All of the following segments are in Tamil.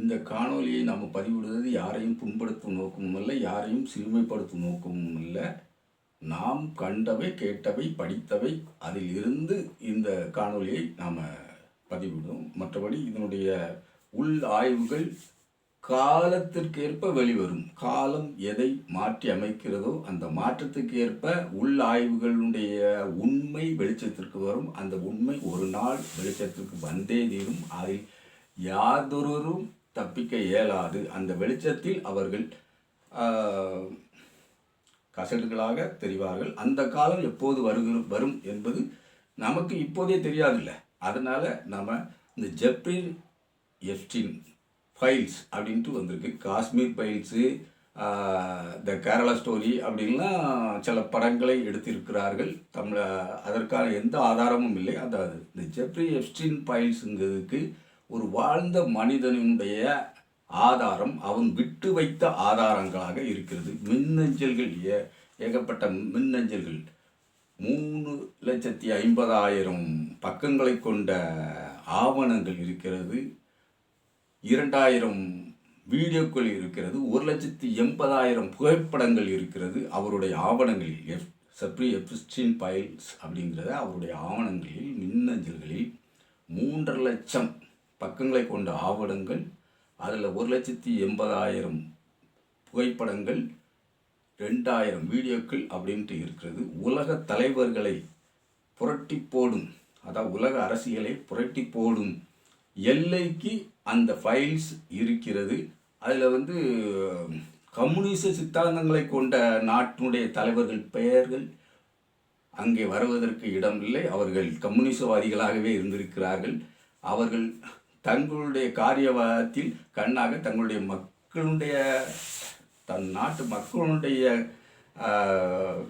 இந்த காணொளியை நாம் பதிவிடுவது யாரையும் புண்படுத்தும் நோக்கமும் இல்லை யாரையும் சிறுமைப்படுத்தும் நோக்கமும் இல்லை. நாம் கண்டவை கேட்டவை படித்தவை அதில் இருந்து இந்த காணொளியை நாம் பதிவிடுவோம். மற்றபடி இதனுடைய உள் ஆய்வுகள் காலத்திற்கேற்ப வெளிவரும். காலம் எதை மாற்றி அமைக்கிறதோ அந்த மாற்றத்துக்கு ஏற்ப உள் ஆய்வுகளுடைய உண்மை வெளிச்சத்திற்கு வரும். அந்த உண்மை ஒரு நாள் வெளிச்சத்திற்கு வந்தே தீரும். அதில் யாதொருவரும் தப்பிக்க இயலாது. அந்த வெளிச்சத்தில் அவர்கள் கசடுகளாக தெரிவார்கள். அந்த காலம் எப்போது வருகிற வரும் என்பது நமக்கு இப்போதே தெரியாதுல்ல. அதனால் நம்ம இந்த ஜெப்ரின் எஃப்டின் ஃபைல்ஸ் அப்படின்ட்டு வந்திருக்கு. Kashmir files the Kerala story அப்படின்லாம் சில படங்களை எடுத்திருக்கிறார்கள். தமிழ அதற்கான எந்த ஆதாரமும் இல்லை. அதாவது இந்த ஜெப்ரி எஃப்டின் ஃபைல்ஸுங்கிறதுக்கு ஒரு வாழ்ந்த மனிதனுடைய ஆதாரம் அவன் விட்டு வைத்த ஆதாரங்களாக இருக்கிறது. மின்னஞ்சல்கள் ஏ ஏகப்பட்ட மின்னஞ்சல்கள். மூணு லட்சத்தி ஐம்பதாயிரம் பக்கங்களை கொண்ட ஆவணங்கள் இருக்கிறது. இரண்டாயிரம் வீடியோக்கள் இருக்கிறது. ஒரு லட்சத்தி எண்பதாயிரம் புகைப்படங்கள் இருக்கிறது. அவருடைய ஆவணங்களில் எஃப் சப்ரி எப்ஸ்டின் பைல்ஸ் அப்படிங்கிறத அவருடைய ஆவணங்களில் மின்னஞ்சல்களில் மூன்று லட்சம் பக்கங்களை கொண்ட ஆவணங்கள் அதில் ஒரு லட்சத்தி எண்பதாயிரம் புகைப்படங்கள் ரெண்டாயிரம் வீடியோக்கள் அப்படின்ட்டு இருக்கிறது. உலக தலைவர்களை புரட்டி போடும் அதாவது உலக அரசியலை புரட்டி போடும் எல்லைக்கு அந்த ஃபைல்ஸ் இருக்கிறது. அதில் வந்து கம்யூனிச சித்தாந்தங்களை கொண்ட நாட்டினுடைய தலைவர்கள் பெயர்கள் அங்கே வருவதற்கு இடமில்லை. அவர்கள் கம்யூனிசவாதிகளாகவே இருந்திருக்கிறார்கள். அவர்கள் தங்களுடைய காரியவாதத்தில் கண்ணாக தங்களுடைய மக்களுடைய தன் நாட்டு மக்களுடைய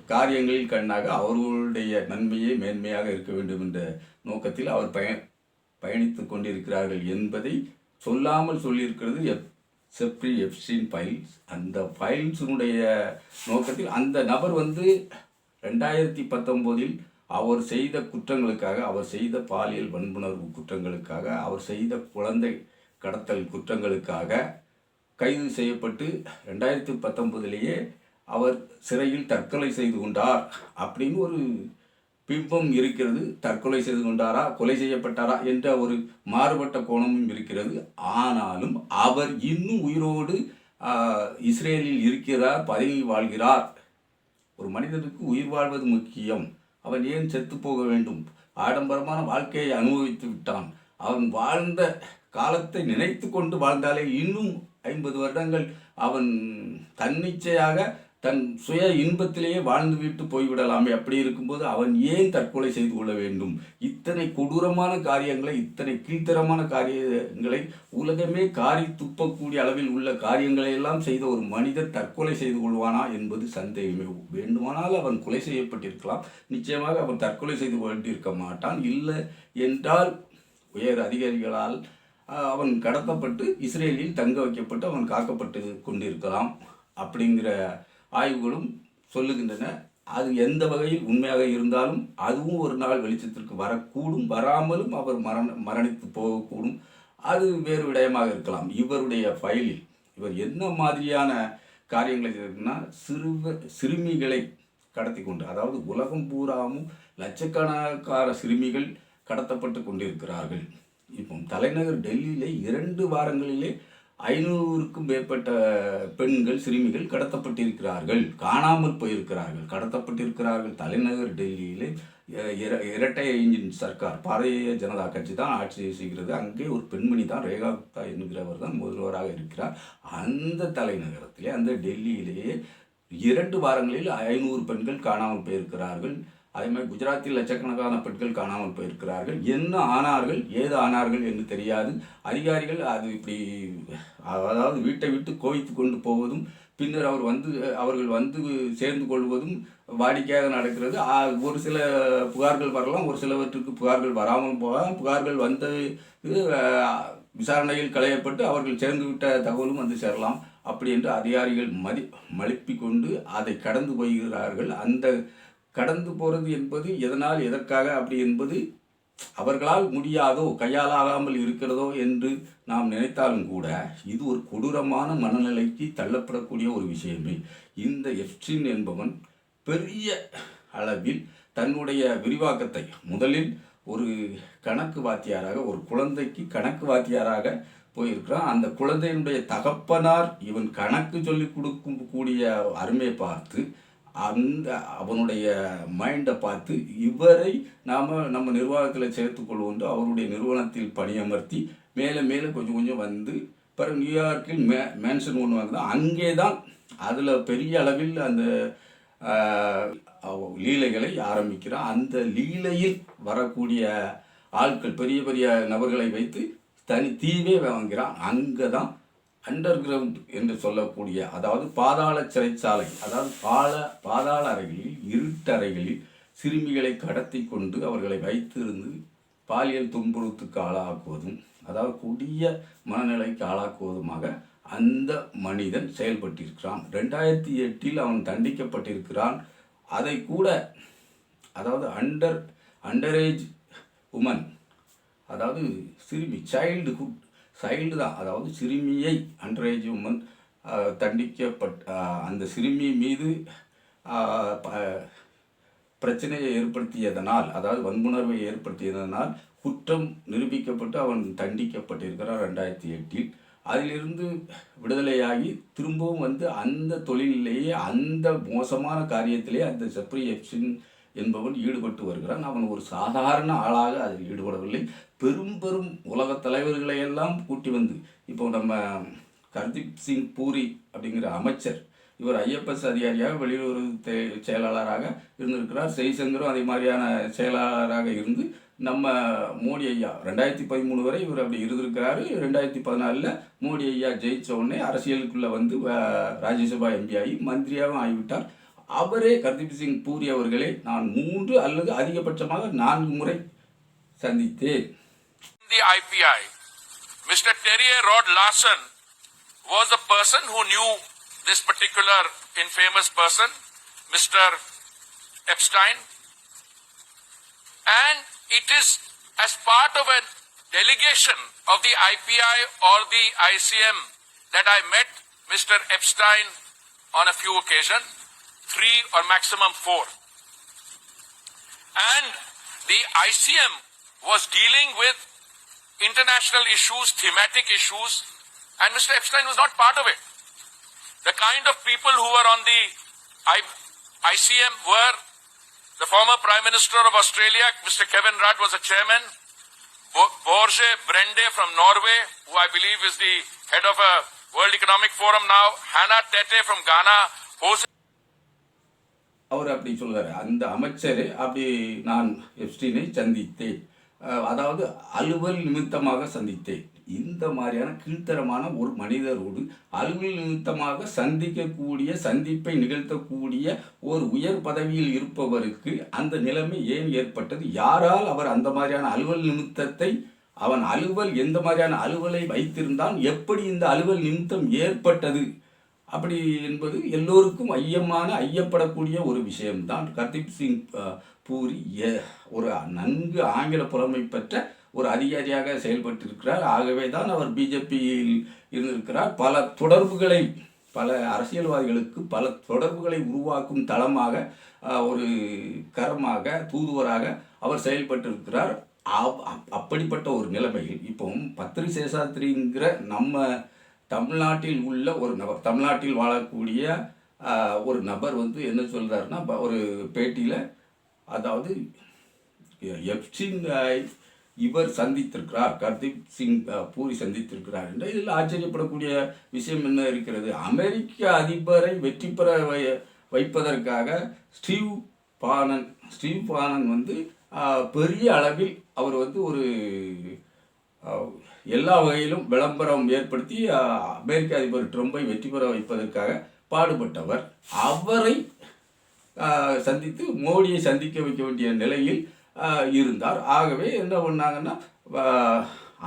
காரியங்களில் கண்ணாக அவர்களுடைய நன்மையே மேன்மையாக இருக்க வேண்டும் என்ற நோக்கத்தில் அவர் பய பயணித்து கொண்டிருக்கிறார்கள் என்பதை சொல்லாமல் சொல்லியிருக்கிறது எப் செப்ரி எப்சின் ஃபைல்ஸ். அந்த ஃபைல்ஸினுடைய நோக்கத்தில் அந்த நபர் வந்து ரெண்டாயிரத்தி பத்தொம்போதில் அவர் செய்த குற்றங்களுக்காக அவர் செய்த பாலியல் வன்புணர்வு குற்றங்களுக்காக அவர் செய்த குழந்தை கடத்தல் குற்றங்களுக்காக கைது செய்யப்பட்டு ரெண்டாயிரத்தி பத்தொன்பதுலேயே அவர் சிறையில் தற்கொலை செய்து கொண்டார் அப்படின்னு ஒரு பிம்பம் இருக்கிறது. தற்கொலை செய்து கொண்டாரா கொலை செய்யப்பட்டாரா என்ற ஒரு மாறுபட்ட கோணமும் இருக்கிறது. ஆனாலும் அவர் இன்னும் உயிரோடு இஸ்ரேலில் இருக்கிறார் பதவி வாழ்கிறார். ஒரு மனிதனுக்கு உயிர் வாழ்வது முக்கியம். அவன் ஏன் செத்து போக வேண்டும்? ஆடம்பரமான வாழ்க்கையை அனுபவித்து விட்டான். அவன் வாழ்ந்த காலத்தை நினைத்து கொண்டு வாழ்ந்தாலே இன்னும் ஐம்பது வருடங்கள் அவன் தன்னிச்சையாக தன் சுய இன்பத்திலேயே வாழ்ந்துவிட்டு போய்விடலாமே. அப்படி இருக்கும்போது அவன் ஏன் தற்கொலை செய்து கொள்ள வேண்டும்? இத்தனை கொடூரமான காரியங்களை இத்தனை கீழ்த்தரமான காரியங்களை உலகமே காரி துப்பக்கூடிய அளவில் உள்ள காரியங்களை எல்லாம் செய்த ஒரு மனிதர் தற்கொலை செய்து கொள்வானா என்பது சந்தேகமே. வேண்டுமானால் அவன் கொலை செய்யப்பட்டிருக்கலாம். நிச்சயமாக அவன் தற்கொலை செய்து கொண்டிருக்க மாட்டான். இல்லை என்றால் உயர் அதிகாரிகளால் அவன் கடத்தப்பட்டு இஸ்ரேலில் தங்க வைக்கப்பட்டு அவன் காக்கப்பட்டு கொண்டிருக்கலாம். அப்படிங்கிற ஆய்வுகளும் சொல்லுகின்றன. அது எந்த வகையில் உண்மையாக இருந்தாலும் அதுவும் ஒரு நாள் வெளிச்சத்திற்கு வரக்கூடும். வராமலும் அவர் மரண மரணித்து போகக்கூடும். அது வேறு விடயமாக இருக்கலாம். இவருடைய ஃபைலில் இவர் என்ன மாதிரியான காரியங்களை செய்திருக்குன்னா சிறுவ சிறுமிகளை கடத்தி கொண்டு அதாவது உலகம் பூராவும் லட்சக்கணக்கான சிறுமிகள் கடத்தப்பட்டு கொண்டிருக்கிறார்கள். இப்போ தலைநகர் டெல்லியிலே இரண்டு வாரங்களிலே ஐநூறுக்கும் மேற்பட்ட பெண்கள் சிறுமிகள் கடத்தப்பட்டிருக்கிறார்கள். காணாமல் போயிருக்கிறார்கள். கடத்தப்பட்டிருக்கிறார்கள். தலைநகர் டெல்லியிலே இர- இரட்டை இன்ஜின் சர்க்கார் பாரதிய ஜனதா கட்சி தான் ஆட்சி செய்கிறது. அங்கே ஒரு பெண்மணி தான் ரேகா குப்தா என்கிறவர் தான் முதல்வராக இருக்கிறார். அந்த தலைநகரத்திலே அந்த டெல்லியிலேயே இரண்டு வாரங்களில் ஐநூறு பெண்கள் காணாமல் போயிருக்கிறார்கள். அதே மாதிரி குஜராத்தில் லட்சக்கணக்கான பெண்கள் காணாமல் போயிருக்கிறார்கள். என்ன ஆனார்கள் ஏது ஆனார்கள் என்று தெரியாது. அதிகாரிகள் அது இப்படி அதாவது வீட்டை விட்டு கோவித்து கொண்டு போவதும் பின்னர் அவர் வந்து அவர்கள் வந்து சேர்ந்து கொள்வதும் வாடிக்கையாக நடக்கிறது. ஒரு சில புகார்கள் வரலாம் ஒரு சிலவற்றுக்கு புகார்கள் வராமல் போகலாம். புகார்கள் வந்து விசாரணையில் களையப்பட்டு அவர்கள் சேர்ந்து விட்ட தகவலும் வந்து சேரலாம். அப்படி என்று அதிகாரிகள் மதி மழுப்பி கொண்டு அதை கடந்து போகிறார்கள். அந்த கடந்து போகிறது என்பது எதனால் எதற்காக அப்படி என்பது அவர்களால் முடியாதோ கையாலாகாமல் இருக்கிறதோ என்று நாம் நினைத்தாலும் கூட இது ஒரு கொடூரமான மனநிலைக்கு தள்ளப்படக்கூடிய ஒரு விஷயமே. இந்த எஃப்டின் என்பவன் பெரிய அளவில் தன்னுடைய விரிவாக்கத்தை முதலில் ஒரு கணக்கு வாத்தியாராக ஒரு குழந்தைக்கு கணக்கு வாத்தியாராக போயிருக்கிறான். அந்த குழந்தையினுடைய தகப்பனார் இவன் கணக்கு சொல்லி கொடுக்கும் கூடிய அருமையை பார்த்து அந்த அவனுடைய மைண்டை பார்த்து இவரை நாம் நம்ம நிர்வாகத்தில் சேர்த்துக்கொள்வோம் அவருடைய நிறுவனத்தில் பணியமர்த்தி மேலே மேலே கொஞ்சம் கொஞ்சம் வந்து பிறகு நியூயார்க்கில் மே மேன்ஷன் ஒன்று வாங்குதான் அங்கே தான் அதில் பெரிய அளவில் அந்த லீலைகளை ஆரம்பிக்கிறான். அந்த லீலையில் வரக்கூடிய ஆட்கள் பெரிய பெரிய நபர்களை வைத்து தனி தீவே வாங்குகிறான். அங்கே தான் அண்டர் கிரவுண்ட் என்று சொல்லக்கூடிய அதாவது பாதாள சிறைச்சாலை அதாவது பால பாதாள அறைகளில் இருட்டறைகளில் சிறுமிகளை கடத்தி கொண்டு அவர்களை வைத்திருந்து பாலியல் துன்புறுத்துக்கு ஆளாக்குவதும் அதாவது கொடிய மனநிலைக்கு ஆளாக்குவதுமாக அந்த மனிதன் செயல்பட்டிருக்கிறான். ரெண்டாயிரத்தி எட்டில் அவன் தண்டிக்கப்பட்டிருக்கிறான். அதை கூட அதாவது அண்டர் அண்டரேஜ் உமன் அதாவது சிறுமி சைல்டுஹுட் சைல்டு தான். அதாவது சிறுமியை அண்டரேஜ் உமன் தண்டிக்கப்பட் அந்த சிறுமி மீது ப- பிரச்சனையை ஏற்படுத்தியதனால் அதாவது வன்புணர்வை ஏற்படுத்தியதனால் குற்றம் நிரூபிக்கப்பட்டு அவன் தண்டிக்கப்பட்டிருக்கிறான் ரெண்டாயிரத்தி எட்டில். அதிலிருந்து விடுதலையாகி திரும்பவும் வந்து அந்த தொழிலிலேயே அந்த மோசமான காரியத்திலே அந்த செப்ரி எப்சின் என்பவன் ஈடுபட்டு வருகிறான். அவன் ஒரு சாதாரண ஆளாக அதில் ஈடுபடவில்லை. பெரும் பெரும் உலக தலைவர்களை எல்லாம் கூட்டி வந்து இப்போ நம்ம கர்தீப் சிங் பூரி அப்படிங்கிற அமைச்சர் இவர் ஐஎஃப்எஸ் அதிகாரியாக வெளியுறவு தே- செயலாளராக இருந்திருக்கிறார். ஜெய்சங்கரும் அதே மாதிரியான செயலாளராக இருந்து நம்ம மோடி ஐயா ரெண்டாயிரத்தி பதிமூணு வரை இவர் அப்படி இருந்திருக்கிறாரு. ரெண்டாயிரத்தி பதினாலில் மோடி ஐயா ஜெயிச்ச உடனே அரசியலுக்குள்ளே வந்து ராஜ்யசபா எம்பி ஆகி மந்திரியாகவும் ஆகிவிட்டார். அவரே கர்தீப் சிங் பூரி அவர்களை நான் மூன்று அல்லது அதிகபட்சமாக நான்கு முறை சந்தித்தேன் the IPI, Mr. Terrier Rod Larson was the person who knew this particular infamous person, Mr. Epstein. And it is as part of a delegation of the IPI or the ICM that I met Mr. Epstein on a few occasions, three or maximum four. And the ICM was dealing with international issues, thematic issues, and Mr. Epstein was not part of it. The kind of people who were on the ICM were the former Prime Minister of Australia, Mr. Kevin Rudd, was a chairman. Bo- Borge Brende from Norway, who I believe is the head of a World Economic Forum now. Hannah Tete from Ghana. Jose அவர் அப்படி சொல்கிறார் அந்த அமைச்சரை அப்படி நான் எப்ஸ்டீனை சந்தித்தேன். அதாவது அலுவல் நிமித்தமாக சந்தித்தேன். இந்த மாதிரியான கீழ்த்தரமான ஒரு மனிதரோடு அலுவல் நிமித்தமாக சந்திக்கக்கூடிய சந்திப்பை நிகழ்த்தக்கூடிய ஒரு உயர் பதவியில் இருப்பவருக்கு அந்த நிலைமை ஏன் ஏற்பட்டது? யாரால் அவர் அந்த மாதிரியான அலுவல் நிமித்தத்தை அவன் அலுவல் எந்த மாதிரியான அலுவலை வைத்திருந்தான்? எப்படி இந்த அலுவல் நிமித்தம் ஏற்பட்டது? அப்படி என்பது எல்லோருக்கும் ஐயமான ஐயப்படக்கூடிய ஒரு விஷயம்தான். கர்தீப் சிங் பூரி எ- ஒரு நன்கு ஆங்கில புலமை பெற்ற ஒரு அதிகாரியாக செயல்பட்டிருக்கிறார். ஆகவே தான் அவர் பிஜேபியில் இருந்திருக்கிறார். பல தொடர்புகளை பல அரசியல்வாதிகளுக்கு பல தொடர்புகளை உருவாக்கும் தளமாக ஒரு கரமாக தூதுவராக அவர் செயல்பட்டிருக்கிறார். அப்- அப்படிப்பட்ட ஒரு நிலைமையில் இப்போ பத்ரி சேஷாத்ரிங்கிற நம்ம தமிழ்நாட்டில் உள்ள ஒரு நபர் தமிழ்நாட்டில் வாழக்கூடிய ஒரு நபர் வந்து என்ன சொல்கிறாருன்னா ஒரு பேட்டியில் அதாவது எப்சிங் இவர் சந்தித்திருக்கிறார் கர்தீப் சிங் பூரி சந்தித்திருக்கிறார் என்ற இதில் ஆச்சரியப்படக்கூடிய விஷயம் என்ன இருக்கிறது? அமெரிக்க அதிபரை வெற்றி பெற வை- வைப்பதற்காக ஸ்டீவ் பானன் ஸ்டீவ் பானன் வந்து பெரிய அளவில் அவர் வந்து ஒரு எல்லா வகையிலும் விளம்பரம் ஏற்படுத்தி அமெரிக்க அதிபர் ட்ரம்பை வெற்றி பெற வைப்பதற்காக பாடுபட்டவர். அவரை சந்தித்து மோடியை சந்திக்க வைக்க வேண்டிய நிலையில் இருந்தார். ஆகவே என்ன பண்ணாங்கன்னா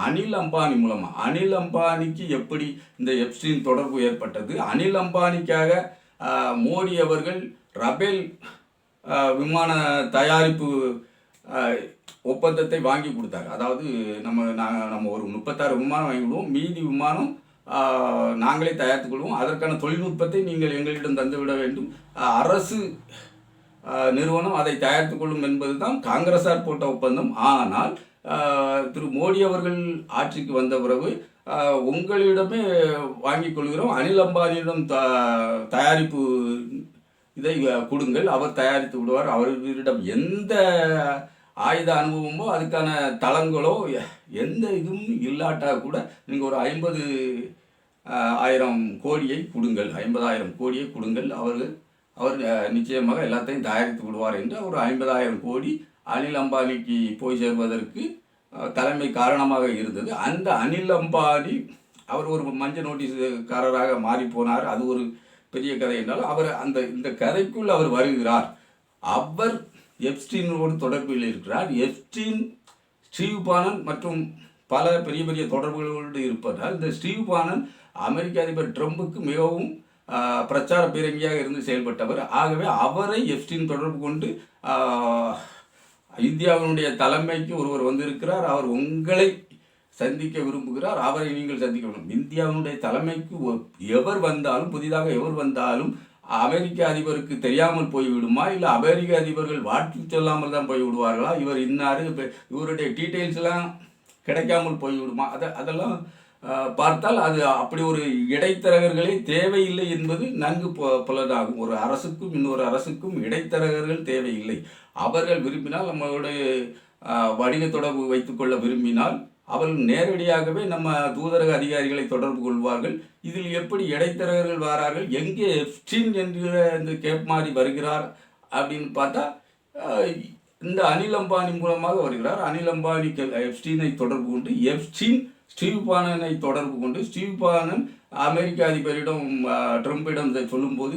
அனில் அம்பானி மூலமாக அனில் அம்பானிக்கு எப்படி இந்த எப்ஸ்டின் தொடர்பு ஏற்பட்டது? அனில் அம்பானிக்காக மோடி அவர்கள் ரபேல் விமான தயாரிப்பு ஒப்பந்தத்தை வாங்கி கொடுத்தார். அதாவது நம்ம நாங்கள் நம்ம ஒரு முப்பத்தாறு விமானம் வாங்கிவிடுவோம் மீதி விமானம் நாங்களே தயாரித்துக் கொள்வோம். அதற்கான தொழில்நுட்பத்தை நீங்கள் எங்களிடம் தந்துவிட வேண்டும். அரசு நிறுவனம் அதை தயாரித்துக் கொள்ளும் என்பதுதான் காங்கிரஸார் போட்ட ஒப்பந்தம். ஆனால் திரு மோடி அவர்கள் ஆட்சிக்கு வந்த பிறகு உங்களிடமே வாங்கிக் கொள்கிறோம். அனில் அம்பானியிடம் த தயாரிப்பு இதை கொடுங்கள். அவர் தயாரித்து விடுவார். அவர்களிடம் எந்த ஆயுத அனுபவமோ அதுக்கான தளங்களோ எ- எந்த இதுவும் இல்லாட்டா கூட நீங்கள் ஒரு ஐம்பது ஆயிரம் கோடியை கொடுங்கள். ஐம்பதாயிரம் கோடியை கொடுங்கள். அவர்கள் அவர் நிச்சயமாக எல்லாத்தையும் தயாரித்து விடுவார் என்று ஒரு ஐம்பதாயிரம் கோடி அனில் அம்பானிக்கு போய் சேர்வதற்கு தலைமை காரணமாக இருந்தது. அந்த அனில் அம்பானி அவர் ஒரு மஞ்சள் நோட்டீஸ்காரராக மாறி போனார். அது ஒரு பெரிய கதை என்றாலும் அவர் அந்த இந்த கதைக்குள் அவர் வருகிறார். அவர் எப்ஸ்டீனோடு தொடர்பில் இருக்கிறார். எப்ஸ்டீன் ஸ்டீவ் பானன் மற்றும் பல பெரிய பெரிய தொடர்புகளோடு இருப்பதால் இந்த ஸ்டீவ் பானன் அமெரிக்க அதிபர் ட்ரம்புக்கு மிகவும் பிரச்சார பீரங்கியாக இருந்து செயல்பட்டவர். ஆகவே அவரை எப்ஸ்டீன் தொடர்பு கொண்டு இந்தியாவினுடைய தலைமைக்கு ஒருவர் வந்திருக்கிறார். அவர் உங்களை சந்திக்க விரும்புகிறார். அவரை நீங்கள் சந்திக்க வேண்டும். இந்தியாவினுடைய தலைமைக்கு எவர் வந்தாலும் புதிதாக எவர் வந்தாலும் அமெரிக்க அதிபருக்கு தெரியாமல் போய்விடுமா? இல்லை அமெரிக்க அதிபர்கள் வாழ்த்து சொல்லாமல் தான் போய் விடுவார்களா இவர் இன்னார் இவருடைய டீட்டெயில்ஸ்லாம் கிடைக்காமல் போய்விடுமா? அதை அதெல்லாம் பார்த்தால் அது அப்படி ஒரு இடைத்தரகர்களே தேவையில்லை என்பது நன்கு பு- புலனாகும் ஒரு அரசுக்கும் இன்னொரு அரசுக்கும் இடைத்தரகர்கள் தேவையில்லை. அவர்கள் விரும்பினால் நம்மளுடைய வணிக தொடர்பு வைத்துக்கொள்ள விரும்பினால் அவர்கள் நேரடியாகவே நம்ம தூதரக அதிகாரிகளை தொடர்பு கொள்வார்கள். இதில் எப்படி இடைத்தரகர்கள் வரார்கள்? எங்கே எப்ஸ்டின் என்கிற இந்த கேப் மாதிரி வருகிறார் அப்படின்னு பார்த்தா இந்த அனில் அம்பானி மூலமாக வருகிறார். அனில் அம்பானி எப்ஸ்டீனை தொடர்பு கொண்டு எப்ஸ்டீன் ஸ்டீவ் பானனை தொடர்பு கொண்டு ஸ்டீவ் பானன் அமெரிக்க அதிபரிடம் ட்ரம்பிடம் இதை சொல்லும்போது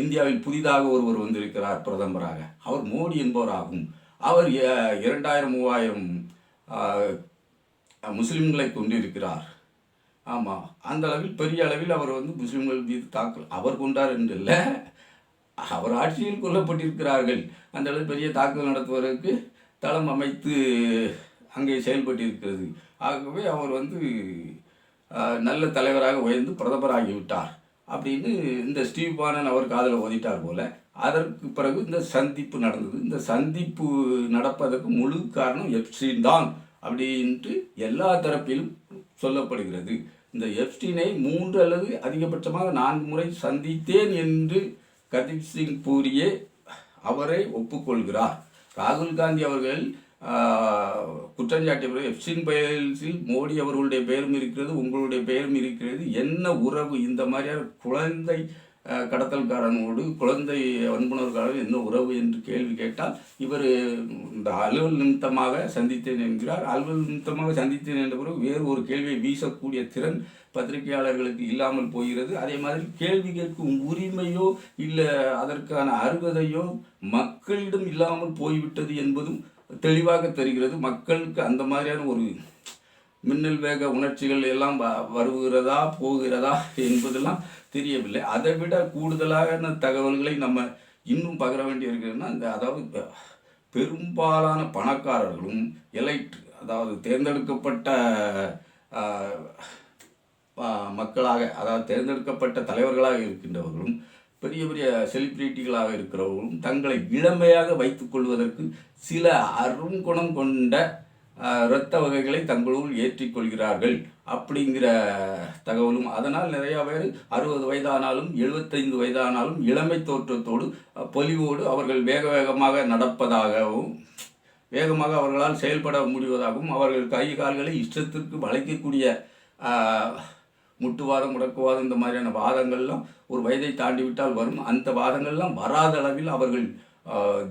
இந்தியாவில் புதிதாக ஒருவர் வந்திருக்கிறார் பிரதமராக. அவர் மோடி என்பவராகும். அவர் இரண்டாயிரம் மூவாயிரம் முஸ்லீம்களை கொண்டிருக்கிறார். ஆமாம் அந்த அளவில் பெரிய அளவில் அவர் வந்து முஸ்லீம்கள் மீது தாக்கல் அவர் கொண்டார் என்று இல்லை அவர் ஆட்சியில் கொல்லப்பட்டிருக்கிறார்கள். அந்த அளவில் பெரிய தாக்குதல் நடத்துவதற்கு தளம் அமைத்து அங்கே செயல்பட்டிருக்கிறது. ஆகவே அவர் வந்து நல்ல தலைவராக உயர்ந்து பிரதமராகிவிட்டார் அப்படின்னு இந்த ஸ்டீவ் பானன் அவர் காதில் ஓதிட்டார் போல. அதற்கு பிறகு இந்த சந்திப்பு நடந்தது. இந்த சந்திப்பு நடப்பதற்கு முழு காரணம் எப்சின் தான். அப்படின்ட்டு எல்லா தரப்பிலும் சொல்லப்படுகிறது. இந்த எப்ஸ்டீனை மூன்று அல்லது அதிகபட்சமாக நான்கு முறை சந்தித்தேன் என்று கதீப் சிங் பூரியே அவரை ஒப்புக்கொள்கிறார். ராகுல் காந்தி அவர்கள் ஆஹ், குற்றம் பிறகு மோடி அவர்களுடைய பெயரும் இருக்கிறது உங்களுடைய பெயரும் இருக்கிறது என்ன உறவு இந்த மாதிரியான குழந்தை கடத்தல்காரனோடு குழந்தை வன்புணர்காரன் என்ன உறவு என்று கேள்வி கேட்டால் இவர் இந்த அலுவல் நிமித்தமாக சந்தித்தேன் என்கிறார். அலுவல் நிமித்தமாக சந்தித்தேன் என்ற பிறகு வேறு ஒரு கேள்வியை வீசக்கூடிய திறன் பத்திரிகையாளர்களுக்கு இல்லாமல் போகிறது. அதே மாதிரி கேள்வி கேட்கும் உரிமையோ இல்லை அதற்கான அருகதையோ மக்களிடம் இல்லாமல் போய்விட்டது என்பதும் தெளிவாக தெரிகிறது. மக்களுக்கு அந்த மாதிரியான ஒரு மின்னல் வேக உணர்ச்சிகள் எல்லாம் வ- வருகிறதா போகிறதா என்பதெல்லாம் தெரியவில்லை. அதை விட கூடுதலான தகவல்களை நம்ம இன்னும் பகர வேண்டியிருக்கிறதுனா இந்த அதாவது பெ- பெரும்பாலான பணக்காரர்களும் எலைட் அதாவது தேர்ந்தெடுக்கப்பட்ட மக்களாக அதாவது தேர்ந்தெடுக்கப்பட்ட தலைவர்களாக இருக்கின்றவர்களும் பெரிய பெரிய செலிபிரிட்டிகளாக இருக்கிறவர்களும் தங்களை இளமையாக வைத்துக் கொள்வதற்கு சில அருங்குணம் கொண்ட இரத்த வகைகளை தங்களுள் ஏற்றிக்கொள்கிறார்கள் அப்படிங்கிற தகவலும் அதனால் நிறையா பேர் அறுபது வயதானாலும் எழுபத்தைந்து வயதானாலும் இளமை தோற்றத்தோடு பொலிவோடு அவர்கள் வேக வேகமாக நடப்பதாகவும் வேகமாக அவர்களால் செயல்பட முடிவதாகவும் அவர்கள் கை கால்களை இஷ்டத்திற்கு வளைக்கக்கூடிய முட்டுவாதம் முடக்குவாதம் இந்த மாதிரியான வாதங்கள்லாம் ஒரு வயதை தாண்டி விட்டால் வரும். அந்த வாதங்கள்லாம் வராத அளவில் அவர்கள்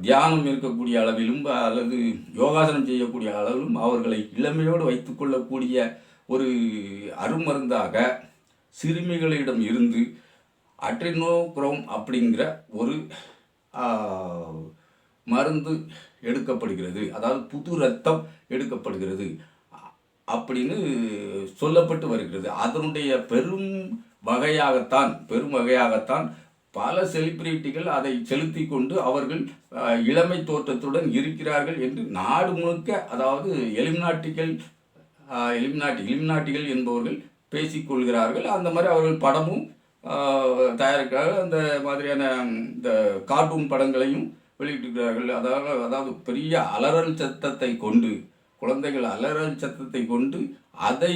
தியானம் இருக்கக்கூடிய அளவிலும் அல்லது யோகாசனம் செய்யக்கூடிய அளவிலும் அவர்களை இளமையோடு வைத்துக்கொள்ளக்கூடிய ஒரு அருமருந்தாக சிறுமிகளிடம் இருந்து அட்ரினோக்ரோம் அப்படிங்கிற ஒரு மருந்து எடுக்கப்படுகிறது. அதாவது புது ரத்தம் எடுக்கப்படுகிறது. அப்படின்னு சொல்லப்பட்டு வருகிறது. அதனுடைய பெரும் வகையாகத்தான் பெரும் வகையாகத்தான் பல செலிபிரிட்டிகள் அதை செலுத்தி கொண்டு அவர்கள் இளமை தோற்றத்துடன் இருக்கிறார்கள் என்று நாடு முழுக்க அதாவது எலிமினாட்டிகள் எலிமினாட்டி எலிமினாட்டிகள் என்பவர்கள் பேசிக்கொள்கிறார்கள். அந்த மாதிரி அவர்கள் படமும் ஆஹ், அந்த மாதிரியான இந்த கார்ட்டூன் படங்களையும் வெளியிட்டிருக்கிறார்கள். அதாவது அதாவது பெரிய அலறல் சத்தத்தை கொண்டு குழந்தைகள் அலறல் சத்தத்தை கொண்டு அதை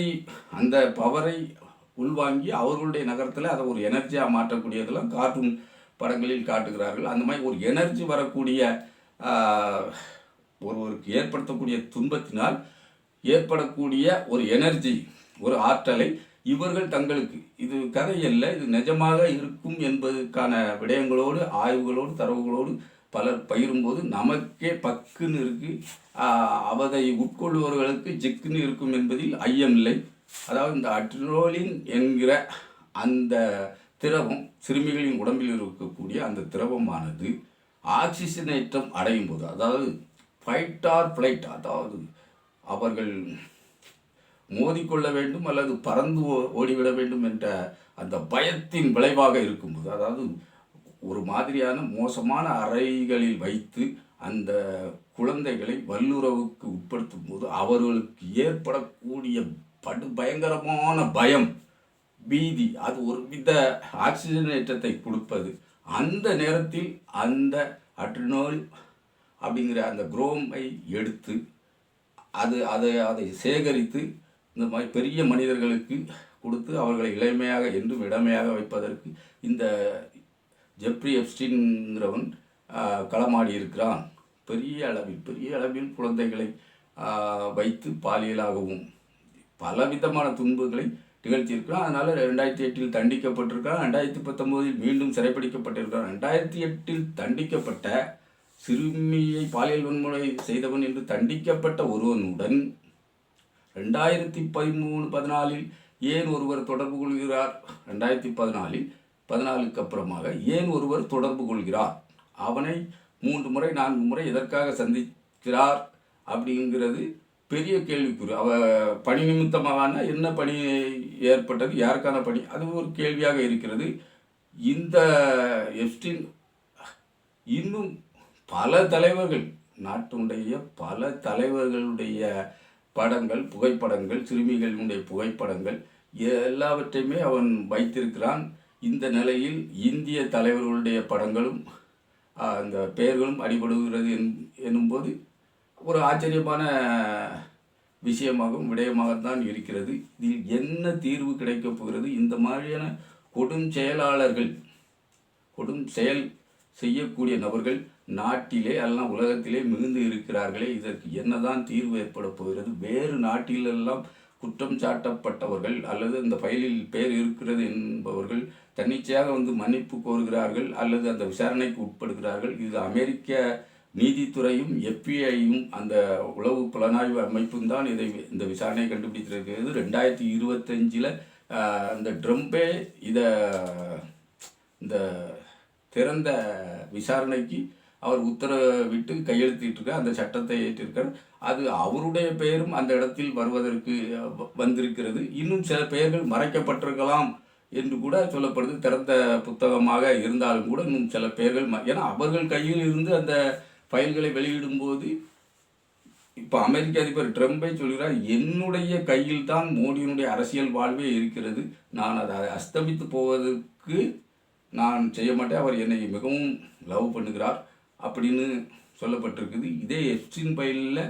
அந்த பவரை உள்வாங்கி அவர்களுடைய நகரத்தில் அதை ஒரு எனர்ஜியாக மாற்றக்கூடியதெல்லாம் கார்ட்டூன் படங்களில் காட்டுகிறார்கள். அந்த மாதிரி ஒரு எனர்ஜி வரக்கூடிய ஒருவருக்கு ஏற்படுத்தக்கூடிய துன்பத்தினால் ஏற்படக்கூடிய ஒரு எனர்ஜி ஒரு ஆற்றலை இவர்கள் தங்களுக்கு. இது கதை அல்ல இது நிஜமாக இருக்கும் என்பதற்கான விடயங்களோடு ஆய்வுகளோடு தரவுகளோடு பலர் பகிரும்போது நமக்கே பக்குன்னு இருக்கு. அவதை உட்கொள்பவர்களுக்கு ஜிக்குன்னு இருக்கும் என்பதில் ஐயமில்லை அதாவது இந்த அட்ரோலின் என்கிற அந்த திரவம் சிறுமிகளின் உடம்பில் இருக்கக்கூடிய அந்த திரவமானது ஆக்சிஜனேற்றம் அடையும் போது அதாவது ஃபைட் ஆர் ஃப்ளைட் அதாவது அவர்கள் மோதிக்கொள்ள வேண்டும் அல்லது பறந்து ஓடிவிட வேண்டும் என்ற அந்த பயத்தின் விளைவாக இருக்கும்போது அதாவது ஒரு மாதிரியான மோசமான அறைகளில் வைத்து அந்த குழந்தைகளை வல்லுறவுக்கு உட்படுத்தும் போது அவர்களுக்கு ஏற்படக்கூடிய படு பயங்கரமான பயம் பீதி அது ஒரு வித ஆக்சிஜனேற்றத்தை கொடுப்பது. அந்த நேரத்தில் அந்த அட்ரினோல் அப்படிங்கிற அந்த குரோமை எடுத்து அது அதை அதை சேகரித்து இந்த மாதிரி பெரிய மனிதர்களுக்கு கொடுத்து அவர்களை இளமையாக என்றும் இளமையாக வைப்பதற்கு இந்த ஜெப்ரி எப்ஸ்டின்ங்கிறவன் களமாடி இருக்கிறான். பெரிய அளவில் பெரிய அளவில் குழந்தைகளை வைத்து பாலியலாகவும் பலவிதமான துன்பங்களை நிகழ்த்தியிருக்கிறான். அதனால் ரெண்டாயிரத்தி எட்டில் தண்டிக்கப்பட்டிருக்கான் ரெண்டாயிரத்தி பத்தொம்போதில் மீண்டும் சிறைப்பிடிக்கப்பட்டிருக்கான் ரெண்டாயிரத்தி எட்டில் தண்டிக்கப்பட்ட சிறுமியை பாலியல் வன்முறை செய்தவன் என்று தண்டிக்கப்பட்ட ஒருவனுடன் ரெண்டாயிரத்தி பதிமூணு பதினாலில் ஏன் ஒருவர் தொடர்பு கொள்கிறார்? ரெண்டாயிரத்தி பதினாலில் பதினாலுக்கு அப்புறமாக ஏன் ஒருவர் தொடர்பு கொள்கிறார்? அவனை மூன்று முறை நான்கு முறை எதற்காக சந்திக்கிறார் அப்படிங்கிறது பெரிய கேள்விக்குறி. அவ பணி நிமித்தமான என்ன பணி ஏற்பட்டது? யாருக்கான பணி? அது ஒரு கேள்வியாக இருக்கிறது. இந்த எப்ஸ்டின் இன்னும் பல தலைவர்கள் நாட்டுடைய பல தலைவர்களுடைய படங்கள் புகைப்படங்கள் சிறுமிகளுடைய புகைப்படங்கள் எல்லாவற்றையுமே அவன் வைத்திருக்கிறான். இந்த நிலையில் இந்திய தலைவர்களுடைய படங்களும் அந்த பெயர்களும் அடிபடுகிறது என் எனும்போது ஒரு ஆச்சரியமான விஷயமாகவும் விடயமாகத்தான் இருக்கிறது. இதில் என்ன தீர்வு கிடைக்கப் போகிறது? இந்த மாதிரியான கொடும் செயலாளர்கள் கொடும் செயல் செய்யக்கூடிய நபர்கள் நாட்டிலே எல்லாம் உலகத்திலே மிகுந்து இருக்கிறார்களே இதற்கு என்னதான் தீர்வு ஏற்பட போகிறது? வேறு நாட்டிலெல்லாம் குற்றம் சாட்டப்பட்டவர்கள் அல்லது அந்த ஃபைலில் பேர் இருக்கிறது என்பவர்கள் தன்னிச்சையாக வந்து மன்னிப்பு கோருகிறார்கள் அல்லது அந்த விசாரணைக்கு உட்படுகிறார்கள். இது அமெரிக்க நீதித்துறையும் எஃபிஐயும் அந்த உளவு புலனாய்வு அமைப்பும் தான் இதை இந்த விசாரணையை கண்டுபிடித்திருக்கிறது. ரெண்டாயிரத்தி இருபத்தஞ்சில் அந்த ட்ரம்பே இதை இந்த திறந்த விசாரணைக்கு அவர் உத்தரவிட்டு கையெழுத்திட்டிருக்கார். அந்த சட்டத்தை ஏற்றிருக்கார். அது அவருடைய பெயரும் அந்த இடத்தில் வருவதற்கு வ- வந்திருக்கிறது. இன்னும் சில பெயர்கள் மறைக்கப்பட்டிருக்கலாம் என்று கூட சொல்லப்படுது. திறந்த புத்தகமாக இருந்தாலும் கூட இன்னும் சில பெயர்கள் ம- ஏன்னா அவர்கள் கையில் இருந்து அந்த ஃபைல்களை வெளியிடும்போது இப்போ அமெரிக்க அதிபர் ட்ரம்பே சொல்கிறார் என்னுடைய கையில் தான் மோடியினுடைய அரசியல் வாழ்வே இருக்கிறது. நான் அதை அஸ்தமித்து போவதற்கு நான் செய்ய மாட்டேன் அவர் என்னை மிகவும் லவ் பண்ணுகிறார் அப்படின்னு சொல்லப்பட்டிருக்குது. இதே எப்சின் பயிலில்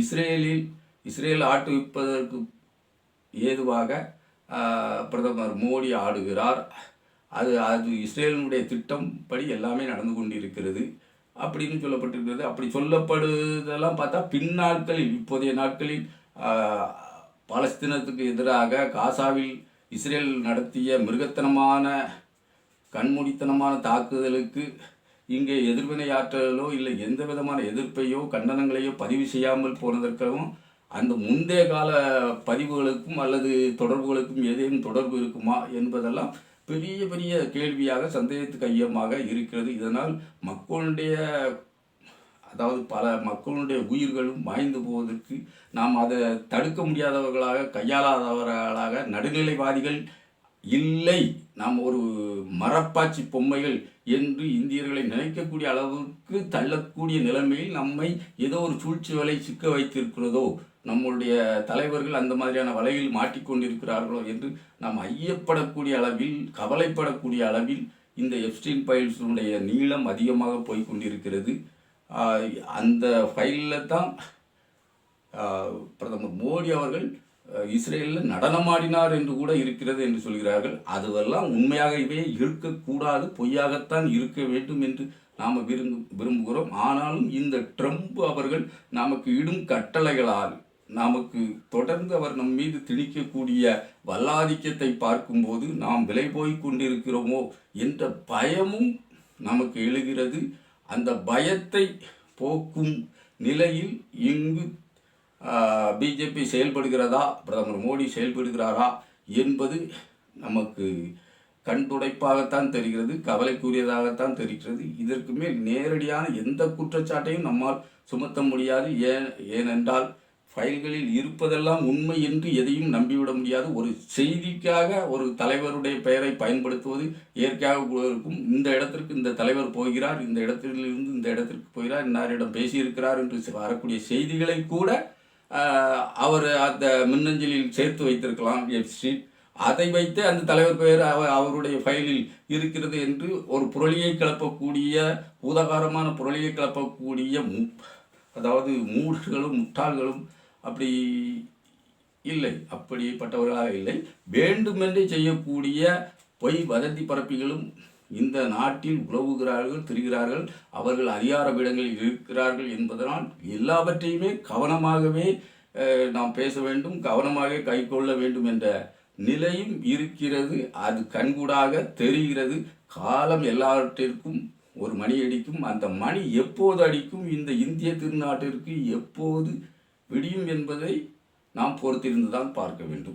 இஸ்ரேலில் இஸ்ரேல் ஆட்டுவிப்பதற்கு ஏதுவாக பிரதமர் மோடி ஆடுகிறார். அது அது இஸ்ரேலினுடைய திட்டம் படி எல்லாமே நடந்து கொண்டிருக்கிறது அப்படின்னு சொல்லப்பட்டிருக்கிறது. அப்படி சொல்லப்படுதெல்லாம் பார்த்தா பின்னாட்களில் இப்போதைய நாட்களில் பாலஸ்தீனத்துக்கு எதிராக காசாவில் இஸ்ரேல் நடத்திய மிருகத்தனமான கண்மூடித்தனமான தாக்குதலுக்கு இங்கே எதிர்வினையாற்றலோ இல்லை எந்த விதமான எதிர்ப்பையோ கண்டனங்களையோ பதிவு செய்யாமல் போனதற்காகவும் அந்த முந்தைய கால பதிவுகளுக்கும் அல்லது தொடர்புகளுக்கும் ஏதேனும் தொடர்பு இருக்குமா என்பதெல்லாம் பெரிய பெரிய கேள்வியாக சந்தேகத்துக்கு ஐயமாக இருக்கிறது. இதனால் மக்களுடைய அதாவது பல மக்களுடைய உயிர்களும் மாய்ந்து போவதற்கு நாம் அதை தடுக்க முடியாதவர்களாக கையாளாதவர்களாக நடுநிலைவாதிகள் இல்லை. நாம் ஒரு மரப்பாச்சி பொம்மைகள் என்று இந்தியர்களை நினைக்கக்கூடிய அளவுக்கு தள்ளக்கூடிய நிலைமையில் நம்மை ஏதோ ஒரு சூழ்ச்சி வலை சிக்க வைத்திருக்கிறதோ நம்முடைய தலைவர்கள் அந்த மாதிரியான வலையில் மாட்டிக்கொண்டிருக்கிறார்களோ என்று நாம் ஐயப்படக்கூடிய அளவில் கவலைப்படக்கூடிய அளவில் இந்த எப்ஸ்டீன் பயில்ஸுடைய நீளம் அதிகமாக போய்கொண்டிருக்கிறது அந்த ஃபைலில் தான் பிரதமர் மோடி அவர்கள் இஸ்ரேலில் நடனமாடினார் என்று கூட இருக்கிறது என்று சொல்கிறார்கள். அதுவெல்லாம் உண்மையாகவே இருக்கக்கூடாது பொய்யாகத்தான் இருக்க வேண்டும் என்று நாம் விரும்பு விரும்புகிறோம். ஆனாலும் இந்த ட்ரம்ப் அவர்கள் நமக்கு இடும் கட்டளைகளால் நமக்கு தொடர்ந்து அவர் நம் மீது திணிக்கக்கூடிய வல்லாதிக்கத்தை பார்க்கும்போது நாம் விலை போய் கொண்டிருக்கிறோமோ என்ற பயமும் நமக்கு எழுகிறது. அந்த பயத்தை போக்கும் நிலையில் இங்கு பிஜேபி செயல்படுகிறதா பிரதமர் மோடி செயல்படுகிறாரா என்பது நமக்கு கண் துடைப்பாகத்தான் தெரிகிறது கவலைக்குரியதாகத்தான் தெரிகிறது. இதற்கு மேல் நேரடியான எந்த குற்றச்சாட்டையும் நம்மால் சுமத்த முடியாது. ஏன் ஏனென்றால் ஃபைல்களில் இருப்பதெல்லாம் உண்மை என்று எதையும் நம்பிவிட முடியாது. ஒரு செய்திக்காக ஒரு தலைவருடைய பெயரை பயன்படுத்துவது இயற்கையாக இருக்கும். இந்த இடத்திற்கு இந்த தலைவர் போகிறார் இந்த இடத்திலிருந்து இந்த இடத்திற்கு போகிறார் இன்னாரிடம் பேசியிருக்கிறார் என்று வரக்கூடிய செய்திகளை கூட அவர் அந்த மின்னஞ்சலில் சேர்த்து வைத்திருக்கலாம் எஃப்சி அதை வைத்து அந்த தலைவர் பெயர் அவ அவருடைய ஃபைலில் இருக்கிறது என்று ஒரு புரளியை கிளப்பக்கூடிய பூதகாரமான புரளியை கிளப்பக்கூடிய மு அதாவது மூடர்களும் முட்டாள்களும் அப்படி இல்லை அப்படிப்பட்டவர்களாக இல்லை. வேண்டுமென்றே செய்யக்கூடிய பொய் வதந்தி பரப்பிகளும் இந்த நாட்டில் உழவுகிறார்கள் திரிகிறார்கள். அவர்கள் அதிகார பீடங்களில் இருக்கிறார்கள் என்பதனால் எல்லாவற்றையுமே கவனமாகவே நாம் பேச வேண்டும் கவனமாக கைக்கொள்ள வேண்டும் என்ற நிலையும் இருக்கிறது. அது கண்கூடாக தெரிகிறது. காலம் எல்லாவற்றிற்கும் ஒரு மணி அடிக்கும். அந்த மணி எப்போது அடிக்கும்? இந்த இந்திய திருநாட்டிற்கு எப்போது விடியும் என்பதை நாம் பொறுத்திருந்து தான் பார்க்க வேண்டும்.